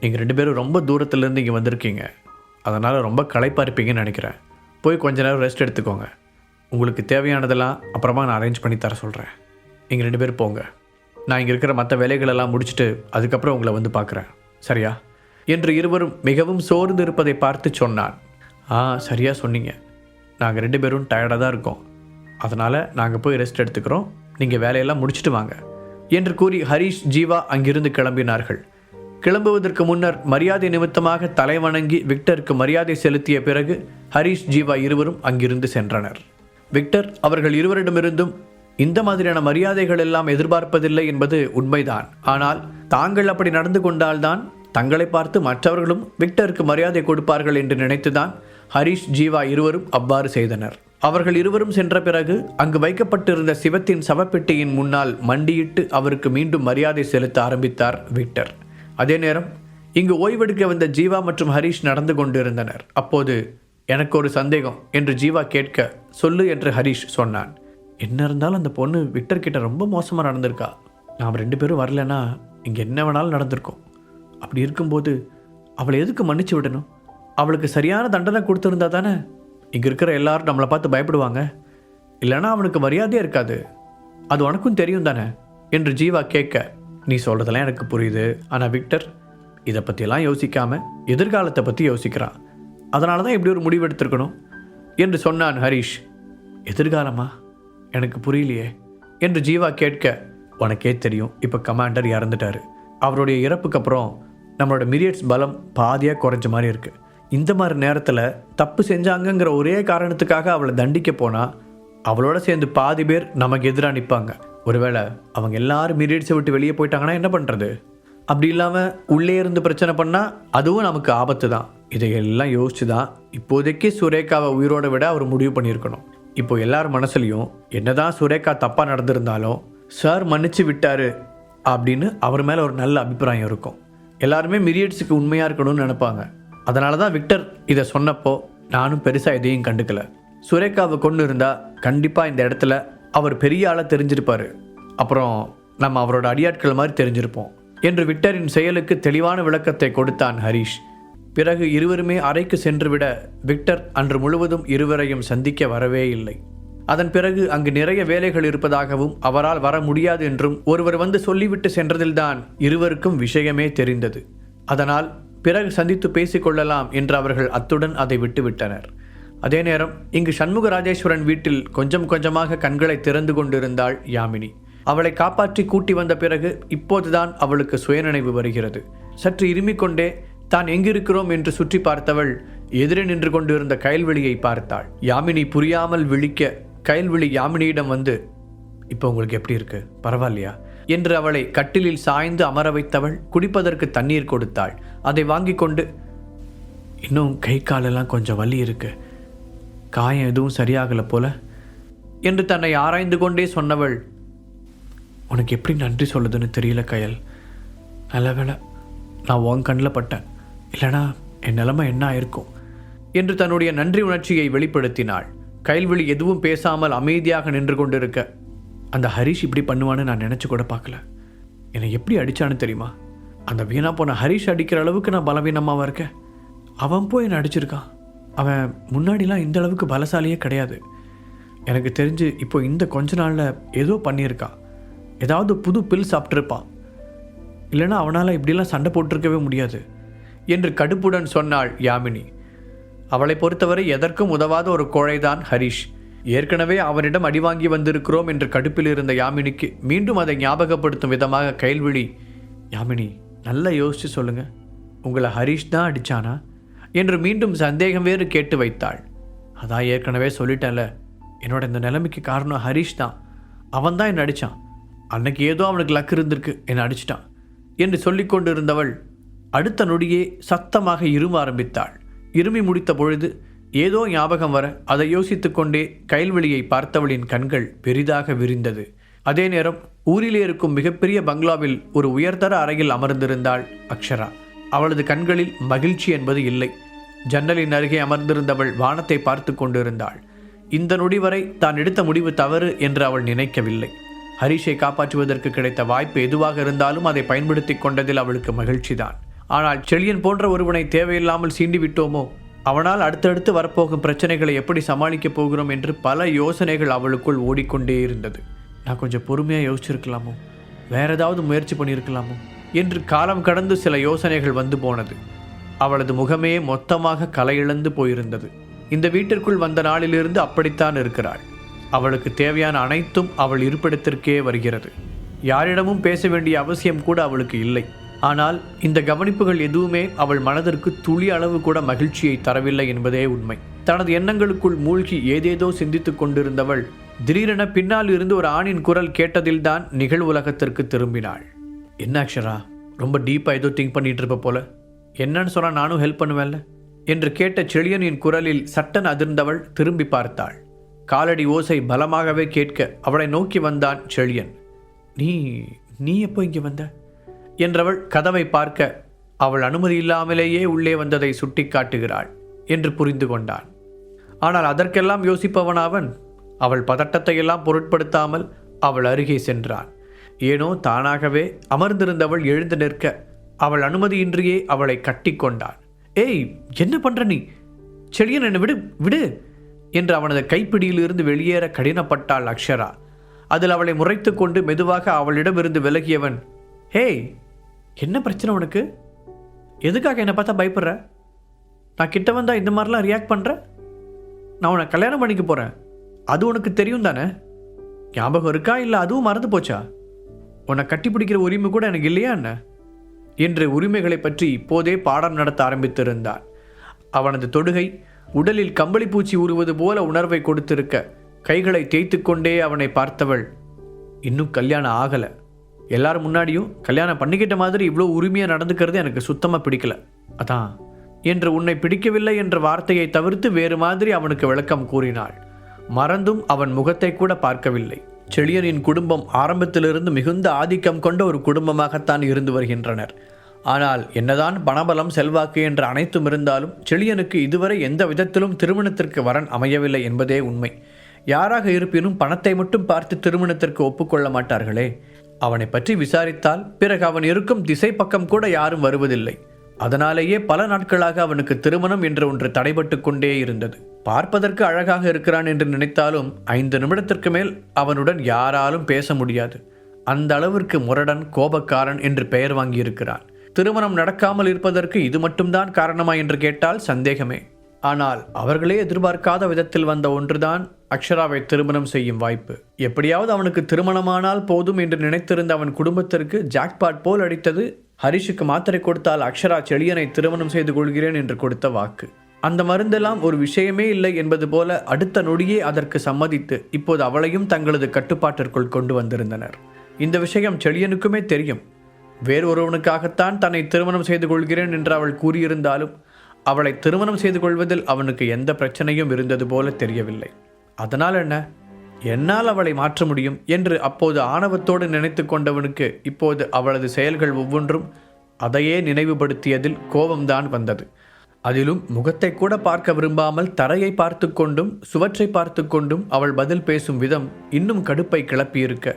நீங்கள் ரெண்டு பேரும் ரொம்ப தூரத்துலேருந்து இங்கே வந்திருக்கீங்க. அதனால் ரொம்ப களைப்பாக இருப்பீங்கன்னு நினைக்கிறேன். போய் கொஞ்ச நேரம் ரெஸ்ட் எடுத்துக்கோங்க. உங்களுக்கு தேவையானதெல்லாம் அப்புறமா நான் அரேஞ்ச் பண்ணி தர சொல்கிறேன் நீங்கள் ரெண்டு பேரும் போங்க. நான் இங்கே இருக்கிற மற்ற வேலைகளெல்லாம் முடிச்சுட்டு அதுக்கப்புறம் உங்களை வந்து பார்க்குறேன். சரியா? என்று இருவரும் மிகவும் சோர்ந்து இருப்பதை பார்த்து சொன்னான் ஆ சரியாக சொன்னீங்க. நாங்கள் ரெண்டு பேரும் டயர்டாக தான் இருக்கோம். அதனால் நாங்கள் போய் ரெஸ்ட் எடுத்துக்கிறோம். நீங்கள் வேலையெல்லாம் முடிச்சுட்டு வாங்க. என்று கூறி ஹரீஷ் ஜீவா அங்கிருந்து கிளம்பினார்கள். கிளம்புவதற்கு முன்னர் மரியாதை நிமித்தமாக தலைவணங்கி விக்டருக்கு மரியாதை செலுத்திய பிறகு ஹரீஷ் ஜீவா இருவரும் அங்கிருந்து சென்றனர். விக்டர் அவர்கள் இருவரிடமிருந்தும் இந்த மாதிரியான மரியாதைகள் எல்லாம் எதிர்பார்ப்பதில்லை என்பது உண்மைதான். ஆனால் தாங்கள் அப்படி நடந்து கொண்டால்தான் தங்களை பார்த்து மற்றவர்களும் விக்டருக்கு மரியாதை கொடுப்பார்கள் என்று நினைத்துதான் ஹரீஷ் ஜீவா இருவரும் அவ்வாறு செய்தனர். அவர்கள் இருவரும் சென்ற பிறகு அங்கு வைக்கப்பட்டிருந்த சிவத்தின் சவப்பெட்டியின் முன்னால் மண்டியிட்டு அவருக்கு மீண்டும் மரியாதை செலுத்த ஆரம்பித்தார் விக்டர். அதே நேரம் இங்கு ஓய்வெடுக்க வந்த ஜீவா மற்றும் ஹரீஷ் நடந்து கொண்டிருந்தனர். அப்போது எனக்கு ஒரு சந்தேகம் என்று ஜீவா கேட்க சொல்லு என்று ஹரீஷ் சொன்னான். என்ன இருந்தாலும் அந்த பொண்ணு விக்டர் கிட்ட ரொம்ப மோசமாக நடந்திருக்கா. நாம் ரெண்டு பேரும் வரலனா இங்கே என்ன வேணாலும் நடந்திருக்கும். அப்படி இருக்கும்போது அவளை எதுக்கு மன்னிச்சு விடணும்? அவளுக்கு சரியான தண்டனை கொடுத்துருந்தா தானே இங்கே இருக்கிற எல்லாரும் நம்மளை பார்த்து பயப்படுவாங்க. இல்லைன்னா அவனுக்கு மரியாதையே இருக்காது. அது உனக்கும் தெரியும் தானே? என்று ஜீவா கேட்க நீ சொல்கிறதெல்லாம் எனக்கு புரியுது. ஆனால் விக்டர் இதை பற்றியெல்லாம் யோசிக்காமல் எதிர்காலத்தை பற்றி யோசிக்கிறான். அதனால தான் இப்படி ஒரு முடிவு எடுத்திருக்கணும். என்று சொன்னான் ஹரீஷ். எதிர்காலமா? எனக்கு புரியலையே. என்று ஜீவா கேட்க உனக்கே தெரியும் இப்போ கமாண்டர் இறந்துட்டாரு. அவருடைய இறப்புக்கு அப்புறம் நம்மளோட மிரியட்ஸ் பலம் பாதியாக குறைஞ்ச மாதிரி இருக்குது இந்த மாதிரி நேரத்தில் தப்பு செஞ்சாங்கங்கிற ஒரே காரணத்துக்காக அவளை தண்டிக்க போனால் அவளோட சேர்ந்து பாதி பேர் நமக்கு எதிராக நிற்பாங்க ஒருவேளை அவங்க எல்லாரும் மிரியட்ஸை விட்டு வெளியே போயிட்டாங்கன்னா என்ன பண்ணுறது அப்படி இல்லாமல் உள்ளே இருந்து பிரச்சனை பண்ணால் அதுவும் நமக்கு ஆபத்து தான் இதையெல்லாம் யோசிச்சு தான் இப்போதைக்கு சுரேகாவை உயிரோட விட அவர் முடிவு பண்ணியிருக்கணும். இப்போ எல்லார் மனசுலையும் என்னதான் சுரேகா தப்பாக நடந்திருந்தாலும் சார் மன்னிச்சு விட்டாரு அப்படின்னு அவர் மேலே ஒரு நல்ல அபிப்பிராயம் இருக்கும். எல்லாருமே மிரியட்ஸுக்கு உண்மையாக இருக்கணும்னு நினைப்பாங்க. அதனால தான் விக்டர் இதை சொன்னப்போ நானும் பெருசாக எதையும் கண்டுக்கல. சுரேகாவை கொண்டு இருந்தால் கண்டிப்பாக இந்த இடத்துல அவர் பெரிய ஆளாக தெரிஞ்சிருப்பார். அப்புறம் நம்ம அவரோட அடியாட்கள் மாதிரி தெரிஞ்சிருப்போம். என்று விக்டரின் செயலுக்கு தெளிவான விளக்கத்தை கொடுத்தான் ஹரீஷ். பிறகு இருவருமே அறைக்கு சென்றுவிட விக்டர் அன்று முழுவதும் இருவரையும் சந்திக்க வரவே இல்லை. அதன் பிறகு அங்கு நிறைய வேலைகள் இருப்பதாகவும் அவரால் வர முடியாது என்றும் ஒருவர் வந்து சொல்லிவிட்டு சென்றதில்தான் இருவருக்கும் விஷயமே தெரிந்தது. அதனால் பிறகு சந்தித்து பேசிக்கொள்ளலாம் என்று அவர்கள் அத்துடன் அதை விட்டுவிட்டனர். அதே நேரம் இங்கு சண்முக ராஜேஸ்வரன் வீட்டில் கொஞ்சம் கொஞ்சமாக கண்களை திறந்து கொண்டிருந்தாள் யாமினி. அவளை காப்பாற்றி கூட்டி வந்த பிறகு இப்போதுதான் அவளுக்கு சுயநினைவு வருகிறது. சற்று இருமிக்கொண்டே தான் எங்கிருக்கிறோம்? என்று சுற்றி பார்த்தவள் எதிரே நின்று கொண்டிருந்த கயல்வெளியை பார்த்தாள். யாமினி புரியாமல் விழிக்க கயல்விழி யாமினியிடம் வந்து இப்போ உங்களுக்கு எப்படி இருக்கு? பரவாயில்லையா? என்று அவளை கட்டிலில் சாய்ந்து அமர வைத்தவள் குடிப்பதற்கு தண்ணீர் கொடுத்தாள். அதை வாங்கி கொண்டு இன்னும் கை காலெல்லாம் கொஞ்சம் வலி இருக்குது காயம் எதுவும் சரியாகலை போல. என்று தன்னை ஆராய்ந்து கொண்டே சொன்னவள் உனக்கு எப்படி நன்றி சொல்லுதுன்னு தெரியல கயல். நல்ல வேலை நான் உன் கண்ணில் பட்டேன். இல்லைனா என் நிலைமை என்ன ஆயிருக்கும்? என்று தன்னுடைய நன்றி உணர்ச்சியை வெளிப்படுத்தினாள். கைல்விழி எதுவும் பேசாமல் அமைதியாக நின்று கொண்டிருக்க அந்த ஹரிஷ் இப்படி பண்ணுவான்னு நான் நினச்சி கூட பார்க்கல. என்னை எப்படி அடித்தான்னு தெரியுமா? அந்த வீணா போன ஹரிஷ் அடிக்கிற அளவுக்கு நான் பலவீனமாக இருக்கேன்? அவன் போய் என்னை அடிச்சிருக்கான். அவன் முன்னாடிலாம் இந்த அளவுக்கு பலசாலியே கிடையாது. எனக்கு தெரிஞ்சு இப்போ இந்த கொஞ்ச நாளில் ஏதோ பண்ணியிருக்கான் ஏதாவது புது பில் சாப்பிட்ருப்பான் இல்லைன்னா அவனால் இப்படிலாம் சண்டை போட்டிருக்கவே முடியாது என்று கடுப்புடன் சொன்னாள் யாமினி. அவளை பொறுத்தவரை எதற்கும் உதவாத ஒரு கோழைதான் ஹரிஷ். ஏற்கனவே அவனிடம் அடி வாங்கி வந்திருக்கிறோம் என்று கடுப்பில் இருந்த யாமினிக்கு மீண்டும் அதை ஞாபகப்படுத்தும் விதமாக கைல்விழி யாமினி நல்லா யோசிச்சு சொல்லுங்க. உங்களை ஹரிஷ் தான் அடித்தானா என்று மீண்டும் சந்தேகம் வேறு கேட்டு வைத்தாள். அதான் ஏற்கனவே சொல்லிட்டேன்ல. என்னோட இந்த நிலைமைக்கு காரணம் ஹரிஷ் தான். அவன் தான் என்னை அடித்தான் அன்னைக்கு ஏதோ அவனுக்கு லக் இருந்திருக்கு. என்னை அடிச்சிட்டான். என்று சொல்லிக்கொண்டு இருந்தவள் அடுத்த நொடியே சத்தமாக இரும ஆரம்பித்தாள். இருமி முடித்த பொழுது ஏதோ ஞாபகம் வர அதை யோசித்து கொண்டே கைல்வெளியை பார்த்தவளின் கண்கள் பெரிதாக விரிந்தது. அதே நேரம் ஊரிலே இருக்கும் மிகப்பெரிய பங்களாவில் ஒரு உயர்தர அறையில் அமர்ந்திருந்தாள் அக்ஷரா. அவளது கண்களில் மகிழ்ச்சி என்பது இல்லை. ஜன்னலின் அருகே அமர்ந்திருந்தவள் வானத்தை பார்த்து கொண்டிருந்தாள். இந்த நொடி வரை தான் எடுத்த முடிவு தவறு என்று அவள் நினைக்கவில்லை. ஹரிஷை காப்பாற்றுவதற்கு கிடைத்த வாய்ப்பு எதுவாக இருந்தாலும் அதை பயன்படுத்தி கொண்டதில் அவளுக்கு மகிழ்ச்சிதான். ஆனால் செழியன் போன்ற ஒருவனை தேவையில்லாமல் சீண்டிவிட்டோமோ அவனால் அடுத்தடுத்து வரப்போகும் பிரச்சனைகளை எப்படி சமாளிக்கப் போகிறோம் என்று பல யோசனைகள் அவளுக்குள் ஓடிக்கொண்டே இருந்தது. நான் கொஞ்சம் பொறுமையாக யோசிச்சிருக்கலாமோ? வேற ஏதாவது முயற்சி பண்ணியிருக்கலாமோ? என்று காலம் கடந்து சில யோசனைகள் வந்து போனது. அவளது முகமே மொத்தமாக கலையிழந்து போயிருந்தது. இந்த வீட்டிற்குள் வந்த நாளிலிருந்து அப்படித்தான் இருக்கிறாள். அவளுக்கு தேவையான அனைத்தும் அவள் இருப்பிடத்திற்கே வருகிறது. யாரிடமும் பேச வேண்டிய அவசியம் கூட அவளுக்கு இல்லை. ஆனால் இந்த கவனிப்புகள் எதுவுமே அவள் மனதிற்கு துளி அளவு கூட மகிழ்ச்சியை தரவில்லை என்பதே உண்மை. தனது எண்ணங்களுக்குள் மூழ்கி ஏதேதோ சிந்தித்துக் கொண்டிருந்தவள் திடீரென பின்னால் இருந்து ஒரு ஆணின் குரல் கேட்டதில்தான் நிகழ்வுலகத்திற்கு திரும்பினாள். என்ன அக்ஷரா ரொம்ப டீப்பாக ஏதோ திங்க் பண்ணிகிட்டு இருப்ப போல. என்னன்னு சொன்னால் நானும் ஹெல்ப் பண்ணுவேன்ல. என்று கேட்ட செழியனின் குரலில் சட்டன் அதிர்ந்தவள் திரும்பி பார்த்தாள். காலடி ஓசை பலமாகவே கேட்க அவளை நோக்கி வந்தான் செழியன். நீ நீ எப்போ இங்கே வந்த? என்றவள் கதவை பார்க்க அவள் அனுமதி இல்லாமலேயே உள்ளே வந்ததை சுட்டி காட்டுகிறாள் என்று புரிந்து கொண்டான். ஆனால் அதற்கெல்லாம் யோசிப்பவன் அவன். அவள் பதட்டத்தையெல்லாம் பொருட்படுத்தாமல் அவள் அருகே சென்றான். ஏனோ தானாகவே அமர்ந்திருந்தவள் எழுந்து நிற்க அவள் அனுமதியின்றியே அவளை கட்டிக்கொண்டான். ஏய் என்ன பண்ற நீ? செழியன் என்னை விடு விடு! என்று அவனது கைப்பிடியிலிருந்து வெளியேற கடினப்பட்டாள் அக்ஷரா. அதில் அவளை முறைத்து கொண்டு மெதுவாக அவளிடமிருந்து விலகியவன் ஹேய் என்ன பிரச்சனை உனக்கு? எதுக்காக என்னை பார்த்தா பயப்படுற? நான் கிட்ட வந்தால் இந்த மாதிரிலாம் ரியாக்ட் பண்ணுற நான் உன்னை கல்யாணம் பண்ணிக்க போகிறேன் அது உனக்கு தெரியும் தானே ஞாபகம் இருக்கா இல்லை அதுவும் மறந்து போச்சா? உன்னை கட்டிப்பிடிக்கிற உரிமை கூட எனக்கு இல்லையா என்ன? என்று உரிமைகளை பற்றி இப்போதே பாடம் நடத்த ஆரம்பித்திருந்தான் அவனது தொடுகை உடலில் கம்பளி பூச்சி உருவது போல உணர்வை கொடுத்திருக்க கைகளை தேய்த்து கொண்டே அவனை பார்த்தவள் இன்னும் கல்யாணம் ஆகலை. எல்லாரும் முன்னாடியும் கல்யாணம் பண்ணிக்கிட்ட மாதிரி இவ்வளோ உரிமையாக நடந்துக்கிறது எனக்கு சுத்தமாக பிடிக்கல. அதான். என்று உன்னை பிடிக்கவில்லை என்ற வார்த்தையை தவிர்த்து வேறு மாதிரி அவனுக்கு விளக்கம் கூறினாள். மறந்தும் அவன் முகத்தை கூட பார்க்கவில்லை. செழியனின் குடும்பம் ஆரம்பத்திலிருந்து மிகுந்த ஆதிக்கம் கொண்ட ஒரு குடும்பமாகத்தான் இருந்து வருகின்றனர். ஆனால் என்னதான் பணபலம் செல்வாக்கு என்ற அனைத்தும் இருந்தாலும் செழியனுக்கு இதுவரை எந்த விதத்திலும் திருமணத்திற்கு வரன் அமையவில்லை என்பதே உண்மை. யாராக இருப்பினும் பணத்தை மட்டும் பார்த்து திருமணத்திற்கு ஒப்புக்கொள்ள மாட்டார்களே. அவனை பற்றி விசாரித்தால் பிறகு அவன் இருக்கும் திசை பக்கம் கூட யாரும் வருவதில்லை. அதனாலேயே பல நாட்களாக அவனுக்கு திருமணம் என்ற ஒன்று தடைபட்டு கொண்டே இருந்தது. பார்ப்பதற்கு அழகாக இருக்கிறான் என்று நினைத்தாலும் ஐந்து நிமிடத்திற்கு மேல் அவனுடன் யாராலும் பேச முடியாது. அந்த அளவிற்கு முரடன் கோபக்காரன் என்று பெயர் வாங்கியிருக்கிறான். திருமணம் நடக்காமல் இருப்பதற்கு இது மட்டும்தான் காரணமா என்று கேட்டால் சந்தேகமே. ஆனால் அவர்களே எதிர்பார்க்காத விதத்தில் வந்த ஒன்றுதான் அக்ஷராவை திருமணம் செய்யும் வாய்ப்பு. எப்படியாவது அவனுக்கு திருமணமானால் போதும் என்று நினைத்திருந்த அவன் குடும்பத்திற்கு ஜாக்பாட் போல் அடித்தது. ஹரிஷுக்கு மாத்திரை கொடுத்தால் அக்ஷரா செழியனை திருமணம் செய்து கொள்கிறேன் என்று கொடுத்த வாக்கு. அந்த மருந்தெல்லாம் ஒரு விஷயமே இல்லை என்பது போல அடுத்த நொடியே அதற்கு சம்மதித்து இப்போது அவளையும் தங்களது கட்டுப்பாட்டிற்குள் கொண்டு வந்திருந்தனர். இந்த விஷயம் செழியனுக்குமே தெரியும். வேறொருவனுக்காகத்தான் தன்னை திருமணம் செய்து கொள்கிறேன் என்று அவள் கூறியிருந்தாலும் அவளை திருமணம் செய்து கொள்வதில் அவனுக்கு எந்த பிரச்சனையும் இருந்தது போல தெரியவில்லை. அதனால் என்ன? என்னால் அவளை மாற்ற முடியும் என்று அப்போது ஆணவத்தோடு நினைத்து கொண்டவனுக்கு இப்போது அவளது செயல்கள் ஒவ்வொன்றும் அதையே நினைவுபடுத்தியதில் கோபம்தான் வந்தது. அதிலும் முகத்தை கூட பார்க்க விரும்பாமல் தரையை பார்த்து கொண்டும் சுவற்றை பார்த்து கொண்டும் அவள் பதில் பேசும் விதம் இன்னும் கடுப்பை கிளப்பியிருக்க.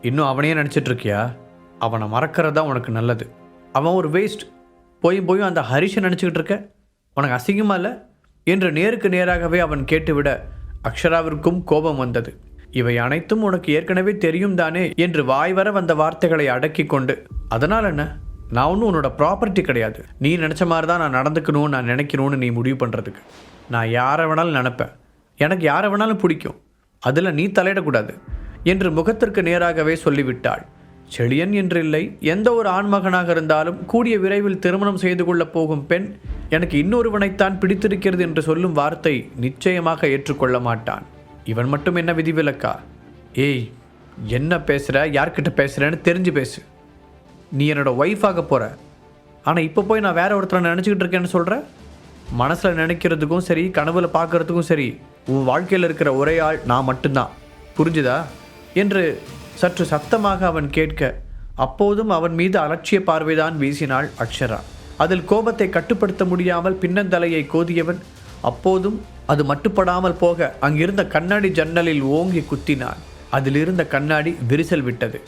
இன்னும் அவனையே நினச்சிட்டு இருக்கியா? அவனை மறக்கிறது தான் உனக்கு நல்லது. அவன் ஒரு வேஸ்ட் போய் போய் அந்த ஹரிஷை நினச்சிக்கிட்டு இருக்க. உனக்கு அசிங்கமா இல்லை? என்று நேருக்கு நேராகவே அவன் கேட்டுவிட அக்ஷராவிற்கும் கோபம் வந்தது. இவை அனைத்தும் உனக்கு ஏற்கனவே தெரியும் தானே? என்று வாய்வர வந்த வார்த்தைகளை அடக்கி கொண்டு அதனால் என்ன? நான் ஒன்றும் உன்னோட ப்ராப்பர்ட்டி கிடையாது. நீ நினச்ச மாதிரி தான் நான் நடந்துக்கணும்னு நான் நினைக்கணும்னு நீ முடிவு பண்ணுறதுக்கு நான் யாரை வேணாலும் நினப்பேன். எனக்கு யாரை வேணாலும் பிடிக்கும். அதில் நீ தலையிடக்கூடாது. என்று முகத்திற்கு நேராகவே சொல்லிவிட்டாள். செழியன் என்றில்லை எந்த ஒரு ஆண்மகனாக இருந்தாலும் கூடிய விரைவில் திருமணம் செய்து கொள்ளப் போகும் பெண் எனக்கு இன்னொருவனைத்தான் பிடித்திருக்கிறது என்று சொல்லும் வார்த்தை நிச்சயமாக ஏற்றுக்கொள்ள மாட்டான். இவன் மட்டும் என்ன விதிவிலக்கா? ஏய் என்ன பேசுகிற யார்கிட்ட பேசுகிறேன்னு தெரிஞ்சு பேசு. நீ என்னோட ஆக போகிற ஆனால் இப்போ போய் நான் வேறு ஒருத்தரை நினச்சிக்கிட்டு இருக்கேன்னு சொல்கிற மனசில் நினைக்கிறதுக்கும் சரி கனவுல பார்க்கறதுக்கும் சரி உன் வாழ்க்கையில் இருக்கிற ஒரே ஆள் நான் மட்டும்தான். புரிஞ்சுதா? என்று சற்று சத்தமாக அவன் கேட்க அப்போதும் அவன் மீது அலட்சிய பார்வைதான் வீசினாள் அக்ஷரா. அதில் கோபத்தை கட்டுப்படுத்த முடியாமல் பின்னந்தலையை கோதியவன் அப்போதும் அது மட்டுப்படாமல் போக அங்கிருந்த கண்ணாடி ஜன்னலில் ஓங்கி குத்தினான். அதிலிருந்த கண்ணாடி விரிசல் விட்டது.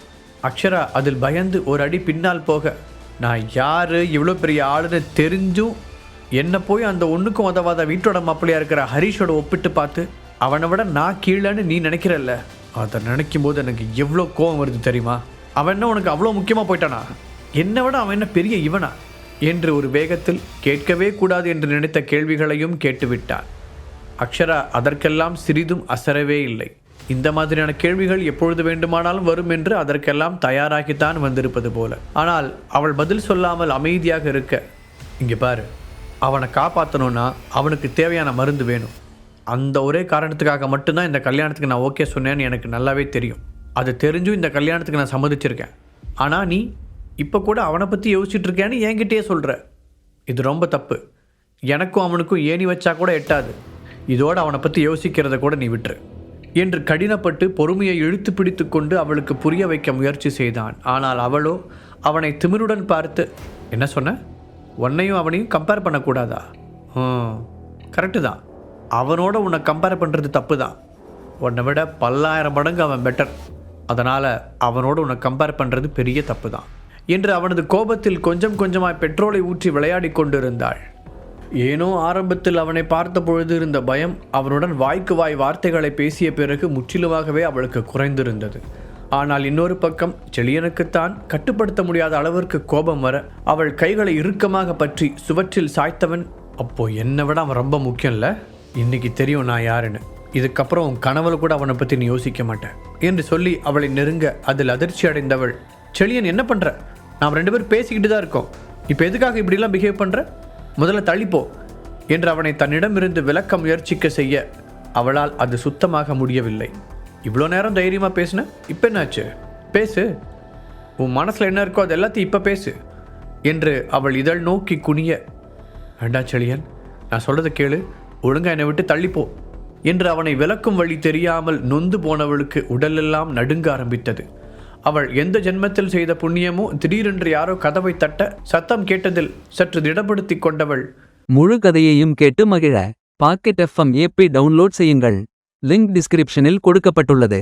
அக்ஷரா அதில் பயந்து ஒரு அடி பின்னால் போக நான் யார்? இவ்வளோ பெரிய ஆளுன்னு தெரிஞ்சும் என்னை போய் அந்த ஒன்றுக்கும் உதவாத வீட்டோட மாப்பிள்ளையாக இருக்கிற ஹரிஷோட ஒப்பிட்டு பார்த்து அவனை விட நான் கீழேன்னு நீ நினைக்கிறல்ல? அதை நினைக்கும் போது எனக்கு எவ்வளோ கோவம் வருது தெரியுமா? அவன் என்ன உனக்கு அவ்வளோ முக்கியமாக போயிட்டானா? என்னை விட அவன் என்ன பெரிய இவனா? என்று ஒரு வேகத்தில் கேட்கவே கூடாது என்று நினைத்த கேள்விகளையும் கேட்டுவிட்டான். அக்ஷரா அதற்கெல்லாம் சிறிதும் அசரவே இல்லை. இந்த மாதிரியான கேள்விகள் எப்பொழுது வேண்டுமானாலும் வரும் என்று அதற்கெல்லாம் தயாராகித்தான் வந்திருப்பது போல. ஆனால் அவள் பதில் சொல்லாமல் அமைதியாக இருக்க இங்கே பாரு அவனை காப்பாற்றணும்னா அவனுக்கு தேவையான மருந்து வேணும். அந்த ஒரே காரணத்துக்காக மட்டும்தான் இந்த கல்யாணத்துக்கு நான் ஓகே சொன்னேன்னு எனக்கு நல்லாவே தெரியும். அது தெரிஞ்சும் இந்த கல்யாணத்துக்கு நான் சம்மதிச்சிருக்கேன். ஆனால் நீ இப்போ கூட அவனை பற்றி யோசிச்சுட்டு இருக்கேன்னு என்கிட்டயே சொல்கிற இது ரொம்ப தப்பு. எனக்கும் அவனுக்கும் ஏணி வச்சா கூட எட்டாது. இதோடு அவனை பற்றி யோசிக்கிறத கூட நீ விட்டுரு. என்று கடினப்பட்டு பொறுமையை இழுத்து பிடித்து கொண்டு அவளுக்கு புரிய வைக்க முயற்சி செய்தான். ஆனால் அவளோ அவனை திமிருடன் பார்த்து என்ன சொன்ன? உன்னையும் அவனையும் கம்பேர் பண்ணக்கூடாதா? கரெக்டு தான். அவனோட உன்னை கம்பேர் பண்ணுறது தப்பு தான். உன்னை விட பல்லாயிரம் மடங்கு அவன் பெட்டர் அதனால் அவனோட உன்னை கம்பேர் பண்ணுறது பெரிய தப்பு தான். என்று அவனது கோபத்தில் கொஞ்சம் கொஞ்சமாய் பெட்ரோலை ஊற்றி விளையாடி கொண்டிருந்தாள். ஏனோ ஆரம்பத்தில் அவனை பார்த்த பொழுது இருந்த பயம் அவனுடன் வாய்க்கு வாய் வார்த்தைகளை பேசிய பிறகு முற்றிலுமாகவே அவளுக்கு குறைந்திருந்தது. ஆனால் இன்னொரு பக்கம் செழியனுக்குத்தான் கட்டுப்படுத்த முடியாத அளவிற்கு கோபம் வர அவள் கைகளை இறுக்கமாக பற்றி சுவற்றில் சாய்த்தவன் அப்போ என்னை விட அவன் ரொம்ப முக்கியம்ல? இன்னைக்கு தெரியும் நான் யாருன்னு. இதுக்கப்புறம் உன் கனவுல கூட அவனை பற்றி நீ யோசிக்க மாட்டேன் என்று சொல்லி அவளை நெருங்க அதில் அதிர்ச்சி அடைந்தவள் செழியன் என்ன பண்ணுற நாம் ரெண்டு பேரும் பேசிக்கிட்டு தான் இருக்கோம். இப்போ எதுக்காக இப்படிலாம் பிஹேவ் பண்ணுற முதல்ல தள்ளிப்போ என்று அவனை தன்னிடமிருந்து விலக்க முயற்சிக்க செய்ய அவளால் அது சுத்தமாக முடியவில்லை. இவ்வளோ நேரம் தைரியமாக பேசின? இப்போ என்னாச்சு? பேசு. உன் மனசில் என்ன இருக்கோ அது எல்லாத்தையும் இப்போ பேசு என்று அவள் இதழ் நோக்கி குனிய வேண்டா செழியன் நான் சொல்கிறத கேளு. ஒழுங்காக என்னை விட்டு தள்ளிப்போ என்று அவனை விளக்கும் வழி தெரியாமல் நொந்து போனவளுக்கு உடலெல்லாம் நடுங்க ஆரம்பித்தது. அவள் எந்த ஜென்மத்தில் செய்த புண்ணியமோ திடீரென்று யாரோ கதவை தட்ட சத்தம் கேட்டதில் சற்று திடப்படுத்தி கொண்டவள் முழு கதையையும் கேட்டு மகிழ. பாக்கெட் எஃப்எம் ஏபி டவுன்லோட் செய்யுங்கள். லிங்க் டிஸ்கிரிப்ஷனில் கொடுக்கப்பட்டுள்ளது.